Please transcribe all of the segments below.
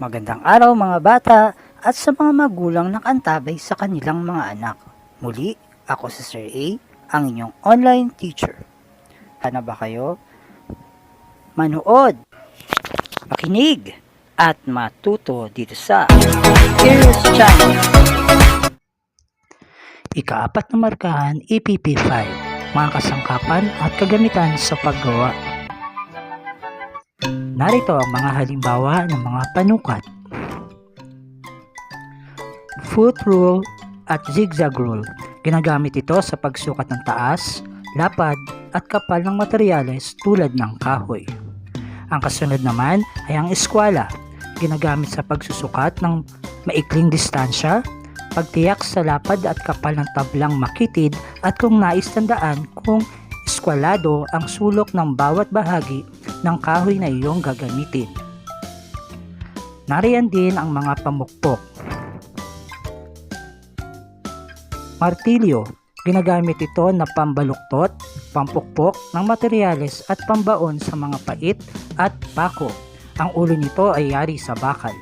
Magandang araw mga bata at sa mga magulang na kantabay sa kanilang mga anak. Muli, ako si Sir A, ang inyong online teacher. Hana ba kayo? Manood, makinig, at matuto dito sa Curious Channel. Ikaapat na markahan, EPP5, mga kasangkapan at kagamitan sa paggawa. Narito ang mga halimbawa ng mga panukat. Foot rule at zigzag rule. Ginagamit ito sa pagsukat ng taas, lapad at kapal ng materyales tulad ng kahoy. Ang kasunod naman ay ang eskwala. Ginagamit sa pagsusukat ng maikling distansya, pagtiyak sa lapad at kapal ng tablang makitid at kung nais tandaan kung eskwalado ang sulok ng bawat bahagi ng kahoy na iyong gagamitin. Nariyan din ang mga pamukpok. Martilyo. Ginagamit ito na pambaluktot, pampukpok ng materyales at pambaon sa mga pait at pako. Ang ulo nito ay yari sa bakal.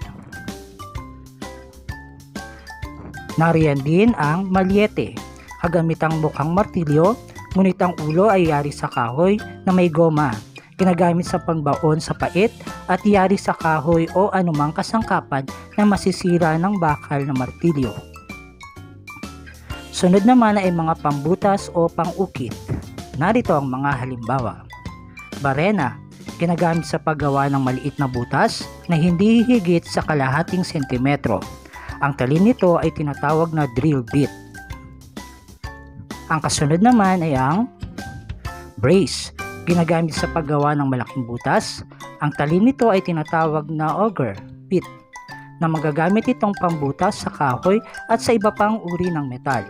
Nariyan din ang malyete. Kagamitang mukhang martilyo, ngunit ang ulo ay yari sa kahoy na may goma. Ginagamit sa pangbaon sa pait at yari sa kahoy o anumang kasangkapan na masisira ng bakal na martilyo. Sunod naman ay mga pambutas o pangukit. Narito ang mga halimbawa. Barena, ginagamit sa paggawa ng maliit na butas na hindi higit sa kalahating sentimetro. Ang talim nito ay tinatawag na drill bit. Ang kasunod naman ay ang brace, ginagamit sa paggawa ng malaking butas. Ang talim nito ay tinatawag na auger bit na magagamit itong pambutas sa kahoy at sa iba pang uri ng metal.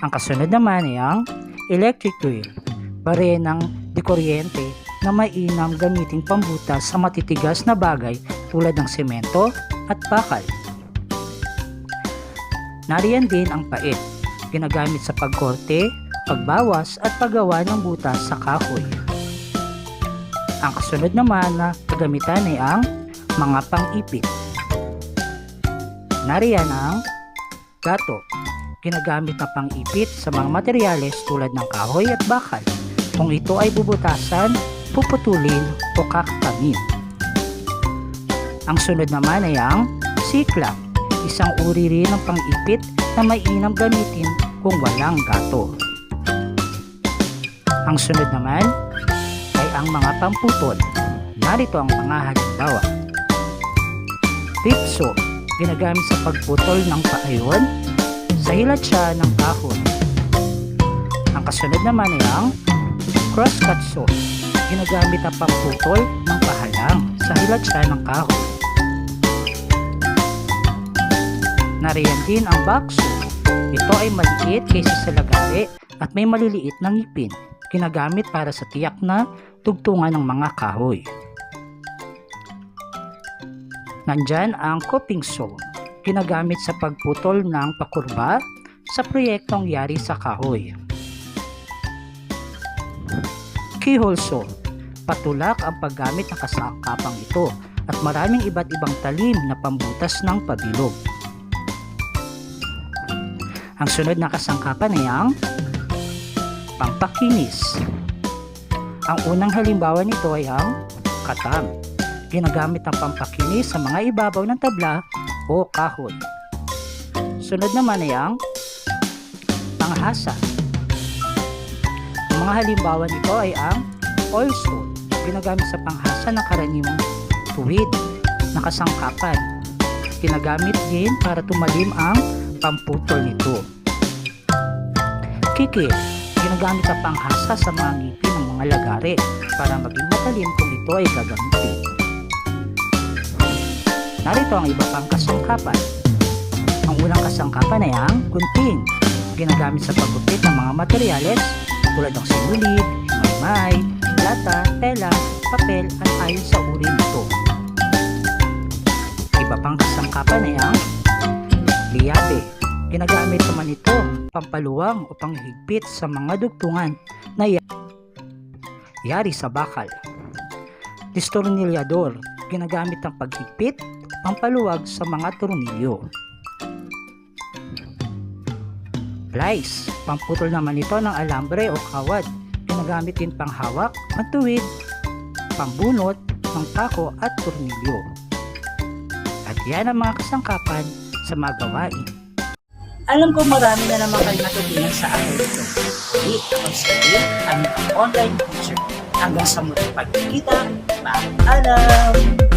Ang kasunod naman ay ang electric drill, barenang di kuryente na mainam gamiting pambutas sa matitigas na bagay tulad ng semento at bakal. Nariyan din ang pait, ginagamit sa pagkorte, pagbawas at paggawa ng butas sa kahoy. Ang kasunod naman na kagamitan ay ang mga pang-ipit. Nariyan ang gato, ginagamit na pang-ipit sa mga materyales tulad ng kahoy at bakal. Kung ito ay bubutasan, puputulin o kakatamin. Ang sunod naman ay ang sikla, isang uri rin ng pang-ipit na mainam gamitin kung walang gato. Ang sunod naman ay ang mga pamputol. Narito ang mga halimbawa. Pipso, ginagamit sa pagputol ng paayon sa hilat siya ng kahoy. Ang kasunod naman ay ang crosscut saw, ginagamit ang pagputol ng pahalang sa hilat siya ng kahoy. Nariyan din ang bakso. Ito ay maliit kaysa sa lagari at may maliliit na ngipin. Ginagamit para sa tiyak na tugtungan ng mga kahoy. Nandyan ang coping saw. Ginagamit sa pagputol ng pakurba sa proyektong yari sa kahoy. Keyhole saw. Patulak ang paggamit ng kasangkapang ito at maraming iba't ibang talim na pambutas ng pabilog. Ang sunod na kasangkapan ay ang pampakinis. Ang unang halimbawa nito ay ang katang. Ginagamit ang pampakinis sa mga ibabaw ng tabla o kahoy. Sunod naman ay ang panghasa. Ang mga halimbawa nito ay ang oil stone. Ginagamit sa panghasa ng karaniwang tuwid na kasangkapan. Ginagamit din para tumalim ang pamputol nito. Kikit, ginagamit ang panghasa sa mga ngipin ng mga lagari para maging matalim kung ito ay gagamitin. Narito ang iba pang kasangkapan. Ang unang kasangkapan ay ang gunting. Ginagamit sa paggupit ng mga materyales tulad ng sinulid, maymay, lata, tela, papel at ayon sa uri nito. Iba pang kasangkapan ay ang liyabe. Ginagamit naman ito pampaluwang o panghigpit sa mga dugtungan na ya- yari sa bakal. Distornilyador ginagamit ang paghigpit, pampaluwag sa mga tornilyo. Plies, pamputol naman ito ng alambre o kawad. Ginagamit din panghawak, pantuwid, pambunot ng pako at tornilyo. At yan ang mga kasangkapan sa mga gawain. Alam ko marami na naman kayo natutunan sa akin ito. Hindi ako si Dave, ang online teacher. Hanggang sa muling pagkikita, paalam!